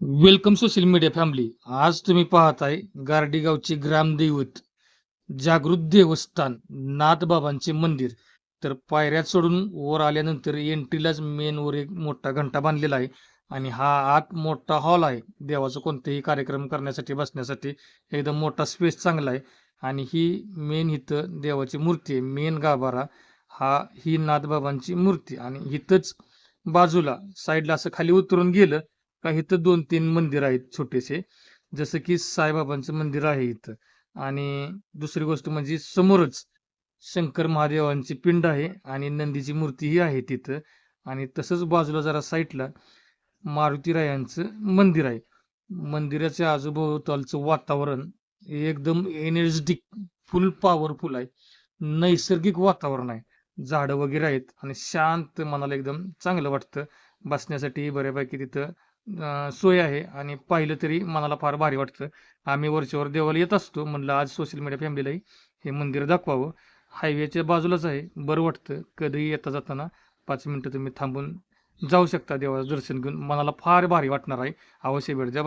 Welcome social media family आज तुम्ही पाहताय आहे गावचे ग्रामदैवत जागृत देवस्थान नाथबाबांचे मंदिर. तर पायऱ्या चढून वर आल्यानंतर एंट्रीलाच मेन वर एक मोठा घंटा बांधलेला आहे. आणि हा आत मोठा हॉल आहे. देवाचा कोणतेही कार्यक्रम करण्यासाठी बसण्यासाठी एकदम मोठा स्पेस चांगला आहे. आणि ही मेन इथं देवाची मूर्ती आहे. मेन गाभारा. हा ही नाथबाबांची मूर्ती. आणि इथंच बाजूला साईडला असं खाली उतरून गेलं का इथं दोन तीन मंदिर आहेत छोटेसे. जसं की साईबाबांचं मंदिर आहे इथं. आणि दुसरी गोष्ट म्हणजे समोरच शंकर महादेवांची पिंड आहे आणि नंदीची मूर्तीही आहे तिथं. आणि तसंच बाजूला जरा साईडला मारुतीरायांचं मंदिर आहे. मंदिराच्या आजूबाजूचं वातावरण एकदम एनर्जेटिक फुल पॉवरफुल आहे. नैसर्गिक वातावरण आहे. झाडं वगैरे आहेत आणि शांत मनाला एकदम चांगलं वाटतं. बसण्यासाठी बऱ्यापैकी तिथं सोय आहे आणि पाहिलं तरी मनाला फार भारी वाटतं. आम्ही वरच्यावर देवाला येत असतो म्हणलं आज सोशल मीडिया फॅमिलीलाही हे मंदिर दाखवावं. हायवेच्या बाजूलाच आहे. बरं वाटतं. कधीही येता जाताना पाच मिनटं तुम्ही थांबून जाऊ शकता देवाचं दर्शन घेऊन. मनाला फार भारी वाटणार आहे. अवश्य भेट द्या.